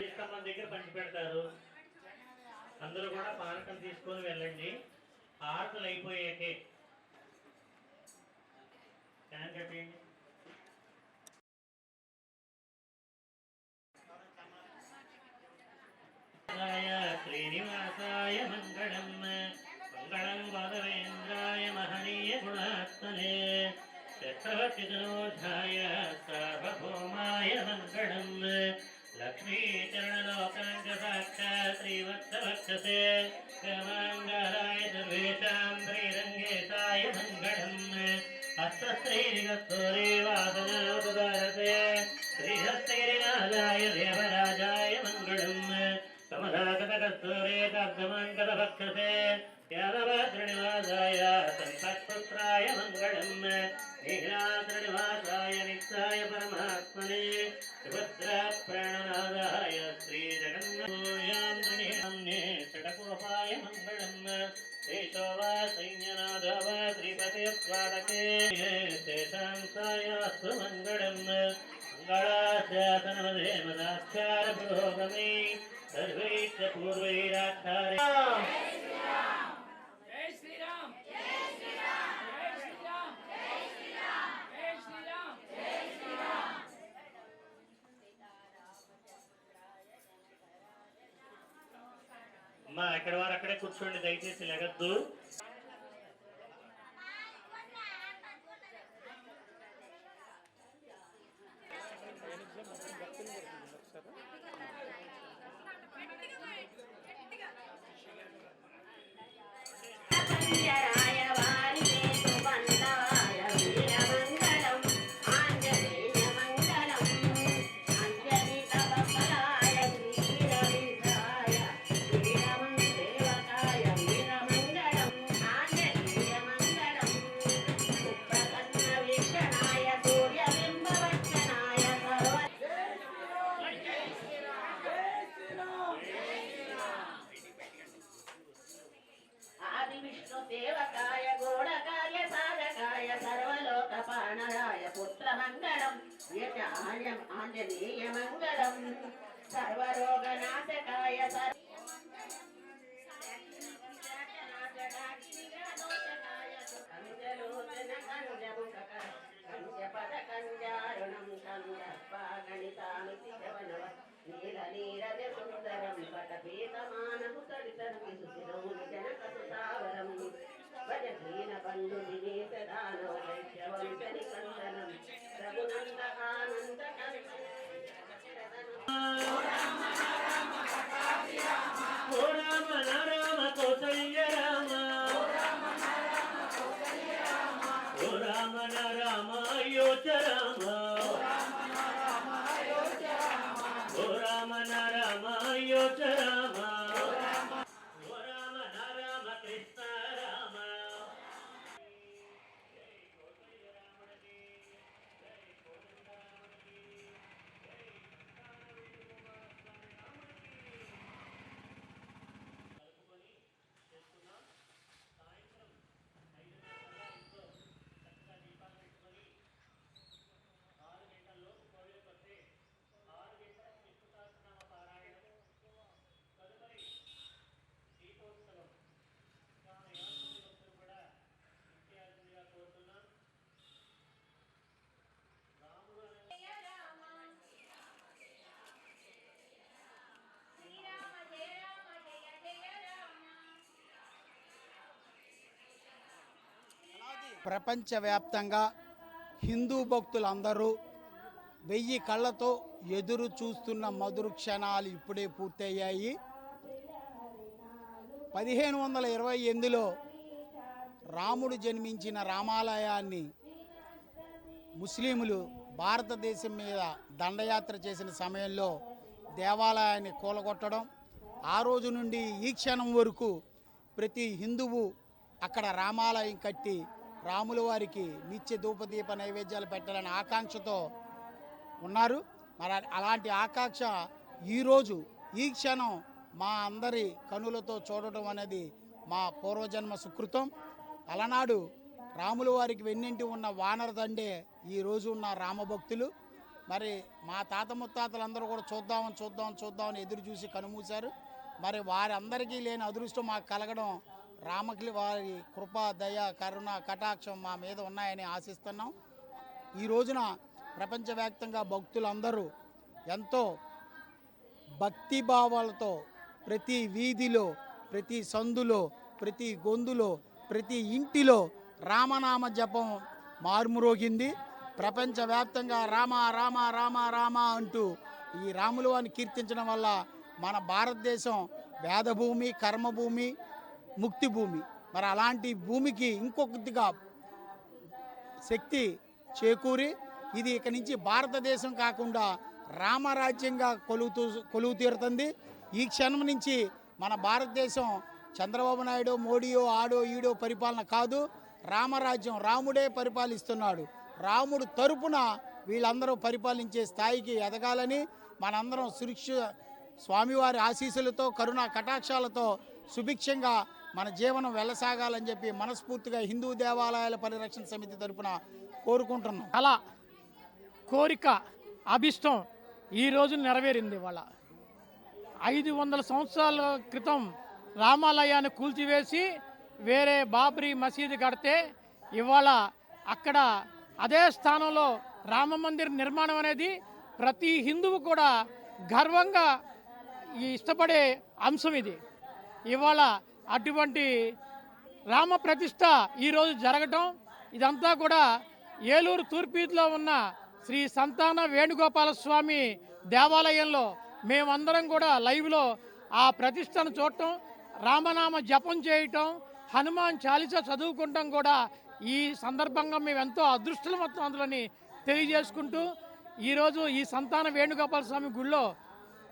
మన దగ్గర పంచి పెడతారు. అందరూ కూడా పానకం తీసుకొని వెళ్ళండి. ఆటలు అయిపోయాకే. ఫ్యాన్ కట్టేయండి శ్రీనివాసాయ మంగళం మంగళం మాధవేంద్రాయ మహనీయ గుణాత్మనే చక్రవర్తి ధనోధాయ సార్వభౌమాయ మంగళం. लक्ष्मीचरणलोकञ्चसाक्षात्रीवत्सभक्षसे हेमाङ्गाराय सर्वेषां श्रीरङ्गेताय सङ्गठम् हस्तस्त्रैरिकस्तोरेवासनोपकारते श्रीहस्तैरिनादाय देवराजाय मङ्गलम्। समधाकटकस्तोरेताब्दमाङ्गलभक्षसे यादवाद्रणिवासाय सम्पत्पुत्राय प्रण పురోగమే సర్వైశ్చ పూర్వైరాచార్య అమ్మా ఎక్కడ వారు అక్కడే కూర్చోండి దయచేసి లెగద్దు. आंजनेय मंगलम सर्वरोगनाशकाय सर्व ప్రపంచవ్యాప్తంగా హిందూ భక్తులందరూ వెయ్యి కళ్ళతో ఎదురు చూస్తున్న మధుర క్షణాలు ఇప్పుడే పూర్తయ్యాయి. పదిహేను వందల ఇరవై ఎనిమిదిలో రాముడు జన్మించిన రామాలయాన్ని ముస్లింలు భారతదేశం మీద దండయాత్ర చేసిన సమయంలో దేవాలయాన్ని కూలగొట్టడం ఆ రోజు నుండి ఈ క్షణం వరకు ప్రతి హిందువు అక్కడ రామాలయం కట్టి రాముల వారికి నిత్య ధూపదీప నైవేద్యాలు పెట్టాలని ఆకాంక్షతో ఉన్నారు. మరి అలాంటి ఆకాంక్ష ఈరోజు ఈ క్షణం మా అందరి కనులతో చూడటం అనేది మా పూర్వజన్మ సుకృతం. అలనాడు రాముల వారికి వెన్నింటి ఉన్న వానర దండే ఈ రోజు ఉన్న రామభక్తులు. మరి మా తాత ముత్తాతలందరూ కూడా చూద్దామని చూద్దామని చూద్దామని ఎదురు చూసి కనుమూశారు. మరి వారందరికీ లేని అదృష్టం మాకు కలగడం రామకి వారి కృప దయ కరుణ కటాక్షం మా మీద ఉన్నాయని ఆశిస్తున్నాం. ఈ రోజున ప్రపంచవ్యాప్తంగా భక్తులందరూ ఎంతో భక్తి భావాలతో ప్రతి వీధిలో ప్రతి సందులో ప్రతి గొంతులో ప్రతి ఇంటిలో రామనామ జపం మారుమురోగింది. ప్రపంచవ్యాప్తంగా రామ రామ రామ రామ అంటూ ఈ రాములు అని కీర్తించడం వల్ల మన భారతదేశం వేదభూమి కర్మభూమి ముక్తి భూమి. మరి అలాంటి భూమికి ఇంకొకటిగా శక్తి చేకూరి ఇది ఇక నుంచి భారతదేశం కాకుండా రామరాజ్యంగా కొలువుతూ కొలువు తీరుతుంది. ఈ క్షణం నుంచి మన భారతదేశం చంద్రబాబు నాయుడు మోడీయో ఆడో ఈడో పరిపాలన కాదు రామరాజ్యం రాముడే పరిపాలిస్తున్నాడు. రాముడు తరపున వీళ్ళందరూ పరిపాలించే స్థాయికి ఎదగాలని మనందరం సురక్ష స్వామివారి ఆశీస్సులతో కరుణా కటాక్షాలతో సుభిక్షంగా మన జీవనం వెళ్ళసాగాలని చెప్పి మనస్ఫూర్తిగా హిందూ దేవాలయాల పరిరక్షణ సమితి తరపున కోరుకుంటున్నాం. అలా కోరిక అభిష్టం ఈ రోజు నెరవేరింది ఇవాళ. ఐదు వందల సంవత్సరాల క్రితం రామాలయాన్ని కూల్చివేసి వేరే బాబ్రీ మసీదు కడితే ఇవాళ అక్కడ అదే స్థానంలో రామ మందిర్ నిర్మాణం అనేది ప్రతి హిందువు కూడా గర్వంగా ఇష్టపడే అంశం ఇది. ఇవాళ అటువంటి రామ ప్రతిష్ట ఈరోజు జరగటం ఇదంతా కూడా ఏలూరు తూర్పీతిలో ఉన్న శ్రీ సంతాన వేణుగోపాల స్వామి దేవాలయంలో మేమందరం కూడా లైవ్లో ఆ ప్రతిష్టను చూడటం రామనామ జపం చేయటం హనుమాన్ చాలీస చదువుకుంటాం కూడా ఈ సందర్భంగా మేము ఎంతో అదృష్టవంతం అందులోని తెలియజేసుకుంటూ ఈరోజు ఈ సంతాన వేణుగోపాల స్వామి గుళ్ళో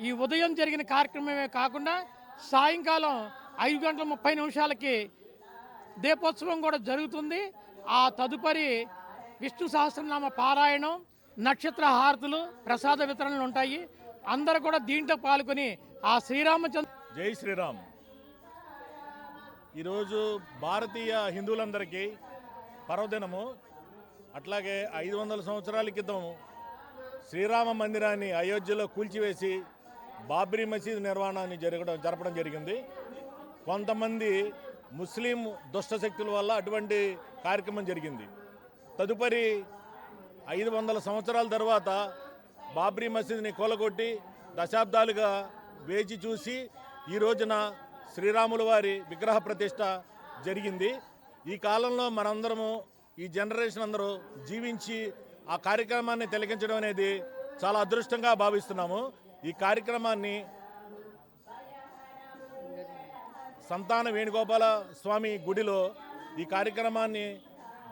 ఈ ఉదయం జరిగిన కార్యక్రమమే కాకుండా సాయంకాలం ఐదు గంటల ముప్పై నిమిషాలకి దీపోత్సవం కూడా జరుగుతుంది. ఆ తదుపరి విష్ణు సహస్రనామ పారాయణం నక్షత్ర హారతులు ప్రసాద వితరణలు ఉంటాయి. అందరూ కూడా దీంట్లో పాల్గొని ఆ శ్రీరామచంద్ర జై శ్రీరామ్. ఈరోజు భారతీయ హిందువులందరికీ పర్వదినము. అట్లాగే ఐదు వందల సంవత్సరాల క్రితం శ్రీరామ మందిరాన్ని అయోధ్యలో కూల్చివేసి బాబ్రీ మసీద్ నిర్మాణాన్ని జరగడం జరపడం జరిగింది. కొంతమంది ముస్లిం దుష్ట శక్తుల వల్ల అటువంటి కార్యక్రమం జరిగింది. తదుపరి ఐదు వందల సంవత్సరాల తర్వాత బాబ్రీ మసీద్ని కూలగొట్టి దశాబ్దాలుగా వేచి చూసి ఈ రోజున శ్రీరాముల వారి విగ్రహ ప్రతిష్ట జరిగింది. ఈ కాలంలో మనందరము ఈ జనరేషన్ అందరూ జీవించి ఆ కార్యక్రమాన్ని తిలకించడం అనేది చాలా అదృష్టంగా భావిస్తున్నాము. ఈ కార్యక్రమాన్ని సంతాన వేణుగోపాల స్వామి గుడిలో ఈ కార్యక్రమాన్ని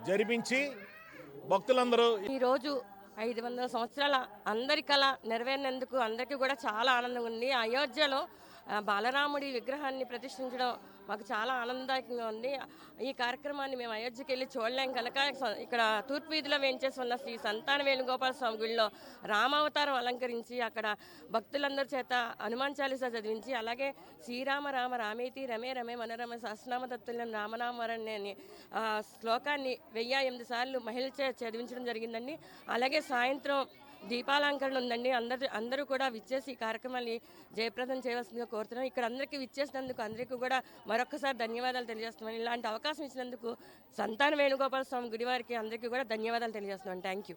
జరిపించి భక్తులందరూ ఈరోజు ఐదు వందల సంవత్సరాల అందరి కళ నెరవేరినందుకు అందరికీ కూడా చాలా ఆనందంగా ఉంది. అయోధ్యలో బాలరాముడి విగ్రహాన్ని ప్రతిష్ఠించడం మాకు చాలా ఆనందదాయకంగా ఉంది. ఈ కార్యక్రమాన్ని మేము అయోధ్యకి వెళ్ళి చూడలేం కనుక ఇక్కడ తూర్పు వీధిలో వేయించేసి ఉన్న శ్రీ సంతాన వేణుగోపాల స్వామి గుడిలో రామావతారం అలంకరించి అక్కడ భక్తులందరి చేత హనుమాన్ చాలీసా చదివించి అలాగే శ్రీరామ రామ రామేతి రమే రమే మనరమ సహస్రనామ తత్తుల్యం రామనామరణ్య అని శ్లోకాన్ని వెయ్యి ఎనిమిది సార్లు మహిళ చే చదివించడం జరిగిందండి. అలాగే సాయంత్రం దీపాలంకరణ ఉందండి. అందరు అందరూ కూడా విచ్చేసి ఈ కార్యక్రమాన్ని జయప్రదం చేయవలసిందిగా కోరుతున్నాం. ఇక్కడ అందరికీ విచ్చేసినందుకు అందరికీ కూడా మరొకసారి ధన్యవాదాలు తెలియజేస్తున్నాం. ఇలాంటి అవకాశం ఇచ్చినందుకు సంతాన వేణుగోపాల స్వామి గుడి వారికి అందరికీ కూడా ధన్యవాదాలు తెలియజేస్తున్నాం. Thank you.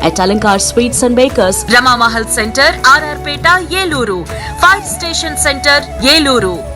At Alankar Sweets and Bakers, Rama Mahal Center, RR Peta, Yeluru, Five Station Center, Yeluru.